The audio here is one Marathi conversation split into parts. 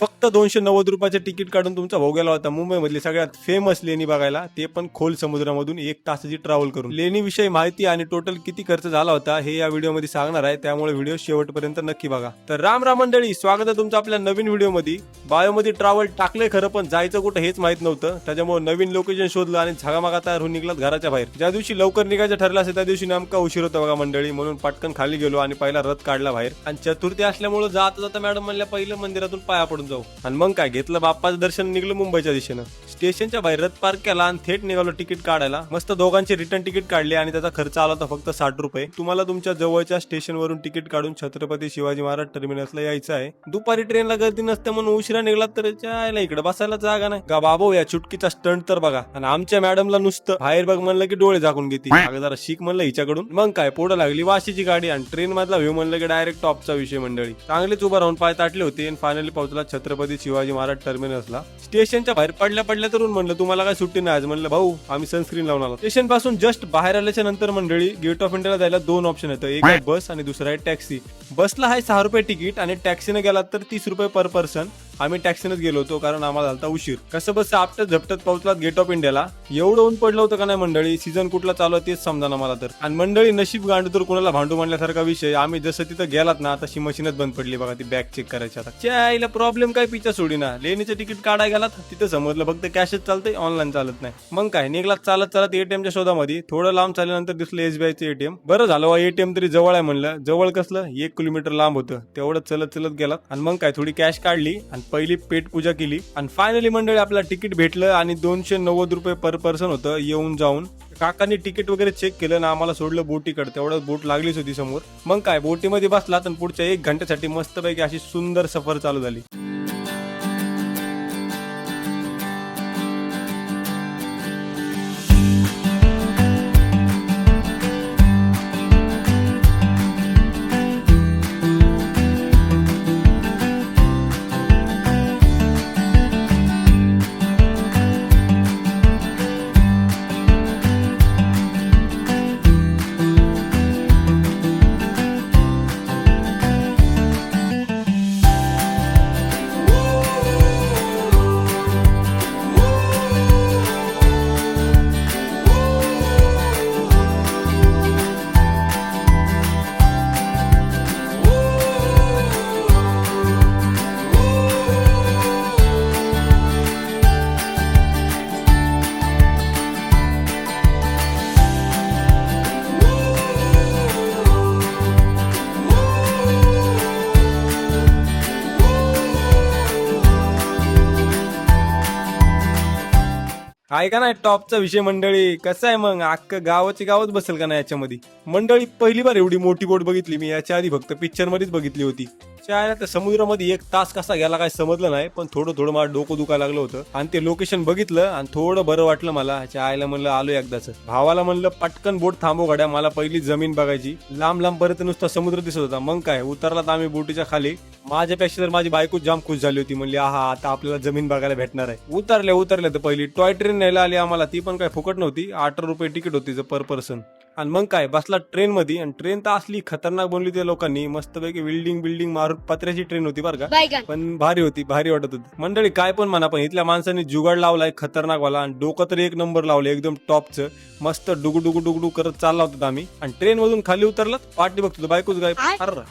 फक्त दोनशे नव्वद रुपयाचे तिकीट काढून तुमचा भाऊ गेला होता मुंबईमधली सगळ्यात फेमस लेणी बघायला. ते पण खोल समुद्रामधून एक तासाची ट्रॅव्हल करून. लेणीविषयी माहिती आणि टोटल किती खर्च झाला होता हे या व्हिडिओमध्ये सांगणार आहे. त्यामुळे व्हिडिओ शेवटपर्यंत नक्की बघा. तर राम राम मंडळी स्वागत आहे तुमचं आपल्या नवीन व्हिडिओमध्ये. बायोमध्ये ट्रॅव्हल टाकलंय खरं पण जायचं कुठं हेच माहीत नव्हतं. त्याच्यामुळे नवीन लोकेशन शोधलं आणि झगामागा तयार होऊन निघलात घराच्या बाहेर. ज्या दिवशी लवकर निघायचं ठरलं असेल त्या दिवशी नेमका उशीर होता बघा मंडळी. म्हणून पटकन खाली गेलो आणि पहिला रथ काढला बाहेर. आणि चतुर्थी असल्यामुळे जाता जाता मॅडम म्हणल्या पहिलं मंदिरातून पाया पडून जाऊ. आणि मग काय घेतलं बाप्पाचं दर्शन निघलं मुंबईच्या दिशेनं. स्टेशनच्या बाहेर रथ पार्क केला आणि थेट निघालो तिकीट काढायला. मस्त दोघांचे रिटर्न तिकीट काढले आणि त्याचा खर्च आला होता फक्त साठ रुपये. तुम्हाला तुमच्या जवळच्या स्टेशनवरून तिकीट काढून छत्रपती शिवाजी महाराज टर्मिनसला यायचं आहे. दुपारी ट्रेनला गर्दी नसते म्हणून उशिरा निघला तर यायला इकडे बसायला जागा नाही. का बाबो हो, या चुटकीचा स्टंट तर बघा. आणि आमच्या मॅडमला नुसतं बाहेर बघ म्हणलं की डोळे झाकून घेते. जरा शिक म्हणलं हिच्याकडून. मग काय पुढे लागली वाशीची गाडी आणि ट्रेन मधला व्ह्यू म्हणलं की डायरेक्ट टॉपचा विषय मंडळी. चांगलेच उभा राहून पाय ताटले होते आणि फायनली पोहोचला छत्रपती शिवाजी महाराज टर्मिनसला. स्टेशनच्या बाहेर पडल्या पडल्या तरून म्हणलं तुम्हाला काय सुट्टी नाही आज? म्हणलं भाऊ आम्ही सनस्क्रीन लावून आलो. स्टेशनपासून जस्ट बाहेर आल्याच्यानंतर मंडळी गेट ऑफ इंडियाला जायला दोन ऑप्शन येतं एक आहे बस आणि दुसरा आहे टॅक्सी. बसला आहे सहा रुपये तिकीट आणि टॅक्सीने गेलात तर तीस रुपये पर पर्सन आम्ही टॅक्सीनच गेलो होतो कारण आम्हाला झालता उशीर. कसं बस आपटत झपटत पोहोचलात गेट ऑफ इंडियाला एवढं ऊन पडलं होतं का नाही मंडळी? सीझन कुठला चालू आहे तेच समजा ना मला तर. आणि मंडळी नशीब गांड तर कुणाला भांडू मांडल्यासारखा विषय आम्ही जसं तिथं गेलात ना तशी मशीनच बंद पडली बघा ती बॅग चेक करायची आता. चायला प्रॉब्लेम काय पिचा सोडी ना लेणीचं तिकीट काढाय गेलात तिथं समजलं फक्त कॅशच चालतंय ऑनलाईन चालत नाही. मग काय निघलात चालत चालत एटीएमच्या शोधामध्ये थोडं लांब चालल्यानंतर दिसलं एसबीआयचं एटीएम बरं झालं हो, एटीएम तरी जवळ आहे म्हणलं. जवळ कसलं? एक किलोमीटर लांब होतं. तेवढं चलत चलत गेलात. आणि मग काय थोडी कॅश काढली आणि पहिली पेट पूजा केली. आणि फायनली मंडळी आपला तिकीट भेटलं आणि दोनशे नव्वद रुपये पर पर्सन होतं येऊन जाऊन. काकांनी तिकीट वगैरे चेक केलं ना आम्हाला सोडलं बोटीकडे तेवढं बोट लागलीच होती समोर. मग काय बोटीमध्ये बसला तर पुढच्या एक घंट्यासाठी मस्तपैकी अशी सुंदर सफर चालू झाली. ऐका नाही टॉपचा विषय मंडळी? कसं आहे मग? अख्खं गावाची गावच बसेल का ना याच्यामध्ये? मंडळी पहिली बार एवढी मोठी बोट बघितली मी. याच्या आधी फक्त पिक्चर मध्येच बघितली होती. त्या त्या समुद्रामध्ये एक तास कसा गेला काय समजलं नाही पण थोडं थोडं मला डोकं दुखायला लागलं होतं. आणि ते लोकेशन बघितलं आणि थोडं बरं वाटलं मला. ह्याच्या आईला म्हणलं आलो एकदाच. भावाला म्हणलं पटकन बोट थांबव गाड्या मला पहिली जमीन बघायची. लांब लांब पर्यंत नुसता समुद्र दिसत होता. मग काय उतरला तर आम्ही बोटीच्या खाली. माझ्यापेक्षा तर माझी बायकोच जाम खुश झाली होती. म्हणली आहा आता आपल्याला जमीन बघायला भेटणार आहे. उतरल्या उतरल्या तर पहिली टॉय ट्रेन न्यायला आली आम्हाला. ती पण काय फुकट नव्हती. अठरा रुपये तिकीट होती पर पर्सन. आणि मग काय बसला ट्रेन मध्ये आणि ट्रेन तर असली खतरनाक बनली त्या लोकांनी. मस्तपैकी बिल्डिंग बिल्डिंग मारून पत्र्याची ट्रेन होती बरं का. पण भारी होती भारी वाटत होती. मंडळी काय पण म्हणा पण इथल्या माणसांनी जुगाड लावलाय खतरनाक वाला आणि डोकं तर एक नंबर लावलं एकदम टॉपचं मस्त डुगू डुगू डुगडू करत चालला होता आम्ही. आणि ट्रेन मधून खाली उतरलात पाठी बघतो बायकोच गाय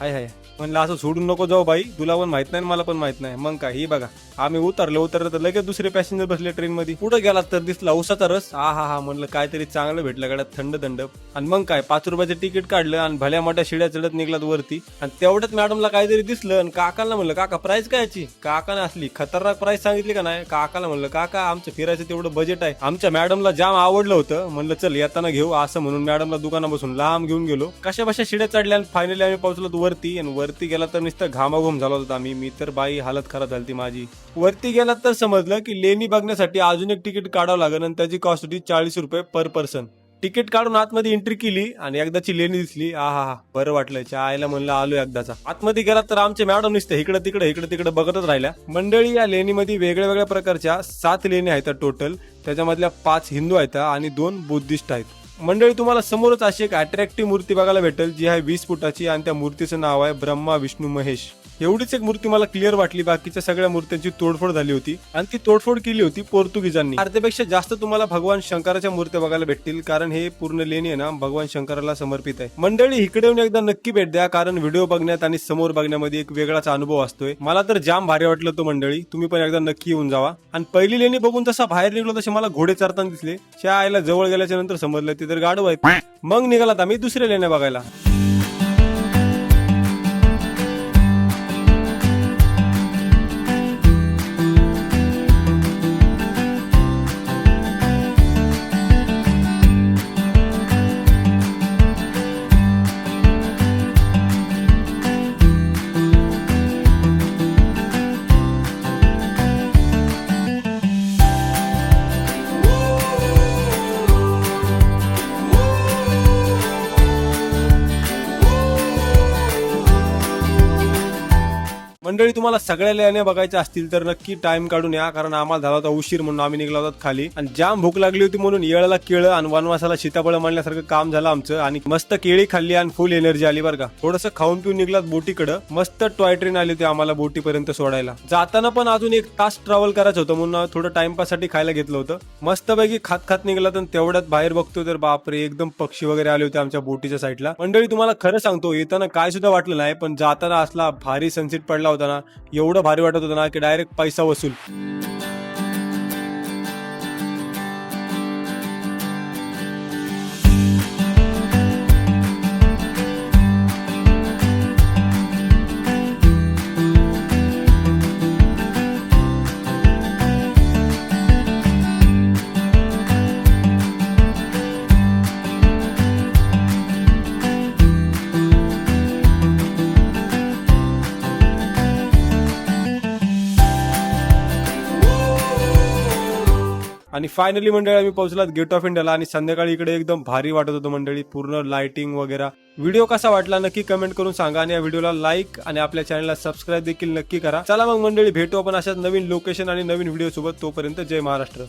हाय हाय म्हणलं असं सोडून नको जाऊ बाई. तुला पण माहीत नाही मला पण माहीत नाही. मग काय ही बघा. आम्ही उतरले उतरलं तर लगेच दुसरे पॅसेंजर बसले ट्रेन मध्ये पुढे गेला तर दिसला उसाचा रस. हा हा हा म्हणलं काहीतरी चांगलं भेटलं गाड्यात थंड थंड. आणि मग काय पाच रुपयाचं तिकीट काढलं आणि भल्या मोठ्या शिड्या चढत निघलात वरती. आणि तेवढ्यात मॅडमला काहीतरी दिसलं आणि काकाला म्हणलं काका प्राइस काय याची? काकाने असली खतरनाक प्राइस सांगितली का नाही? काकाला म्हणलं काका आमचं फिरायचं तेवढं बजेट आहे. आमच्या मॅडमला जाम आवडलं होतं. म्हणलं चल येताना घेऊ. असं म्हणून मॅडमला दुकाना बसून लांब घेऊन गेलो. कशा बशा शिड्या चढल्या आणि फायनली आम्ही पोहोचलो वरती. आणि वरती गेला तर नुसतं घामाघूम झाला होता आम्ही. मी तर बाई हालत खराब झाली माझी. वरती गेला तर समजलं की लेणी बघण्यासाठी अजून एक तिकीट काढावं लागेल आणि त्याची कॉस्ट होती चाळीस रुपये पर पर्सन तिकीट काढून आतमध्ये एंट्री केली आणि एकदाची लेणी दिसली. आ हा हा बरं वाटलं. आयला म्हणलं आलो एकदाचा. आतमध्ये गेला तर आमचे मॅडम नुसते इकडे तिकडे इकडे तिकडे बघतच राहिल्या. मंडळी या लेणीमध्ये वेगळ्या वेगळ्या प्रकारच्या सात लेणी आहेत टोटल त्याच्यामधल्या पाच हिंदू आहेत आणि दोन बुद्धिस्ट आहेत. मंडळी तुम्हाला समोरच अशी एक अट्रॅक्टिव्ह मूर्ती बघायला भेटेल जी आहे वीस फुटाची आणि त्या मूर्तीचं नाव आहे ब्रह्मा विष्णू महेश. एवढीच एक मूर्ती मला क्लिअर वाटली. बाकीच्या सगळ्या मूर्त्यांची तोडफोड झाली होती. आणि ती तोडफोड केली होती पोर्तुगीजांनी. अर्ध्यापेक्षा जास्त तुम्हाला भगवान शंकराच्या मूर्त्या बघायला भेटतील कारण हे पूर्ण लेणी आहे ना भगवान शंकराला समर्पित आहे. मंडळी इकडे येऊन एकदा नक्की भेट द्या कारण व्हिडिओ बघण्यात आणि समोर बघण्यामध्ये एक वेगळाच अनुभव असतोय. मला तर जाम भारी वाटलं तो मंडळी. तुम्ही पण एकदा नक्की येऊन जावा. आणि पहिली लेणी बघून तसा बाहेर निघलो तसे मला घोडे चरताना दिसले. त्या आईला जवळ गेल्याच्यानंतर समजलं ते तर गाडव आहेत. मग निघालात आम्ही दुसऱ्या लेण्या बघायला. मंडळी तुम्हाला सगळ्या लेण्या बघायच्या असतील तर नक्की टाइम काढून या कारण आम्हाला झाला होता उशीर म्हणून आम्ही निघलो होता खाली. आणि जाम भूक लागली होती म्हणून येळला केळं आणि वनवासाला सीताफळ मांडल्यासारखं काम झालं आमचं. आणि मस्त केळी खाल्ली आणि फुल एनर्जी आली बरं का. थोडस खाऊन पिऊन निघलात बोटीकडं. मस्त टॉय ट्रेन आली होती आम्हाला बोटीपर्यंत सोडायला. जाताना पण अजून एक तास ट्रॅव्हल करायचं होतं म्हणून थोडं टाइमपाससाठी खायला घेतलं होतं. मस्तपैकी खात खात निघला तर तेवढ्यात बाहेर बघतो तर बापरे एकदम पक्षी वगैरे आले होते आमच्या बोटीच्या साईडला मंडळी तुम्हाला खरं सांगतो येताना काय सुद्धा वाटलं नाही पण जाताना असला भारी सनसेट पडला होता. ना एवढं भारी वाटत होतं ना की डायरेक्ट पैसा वसूल. आणि फायनली मंडळी आम्ही पोहोचलात गेट ऑफ इंडियाला आणि संध्याकाळी इकडे एकदम भारी वाटत होतं मंडळी. पूर्ण लाइटिंग वगैरे. व्हिडिओ कसा वाटला नक्की कमेंट करून सांगा आणि या व्हिडिओला लाईक आणि आपल्या चॅनलला सबस्क्राईब देखील नक्की करा. चला मग मंडळी भेटू आपण अशाच नवीन लोकेशन आणि नवीन व्हिडिओ सोबत. तोपर्यंत जय महाराष्ट्र.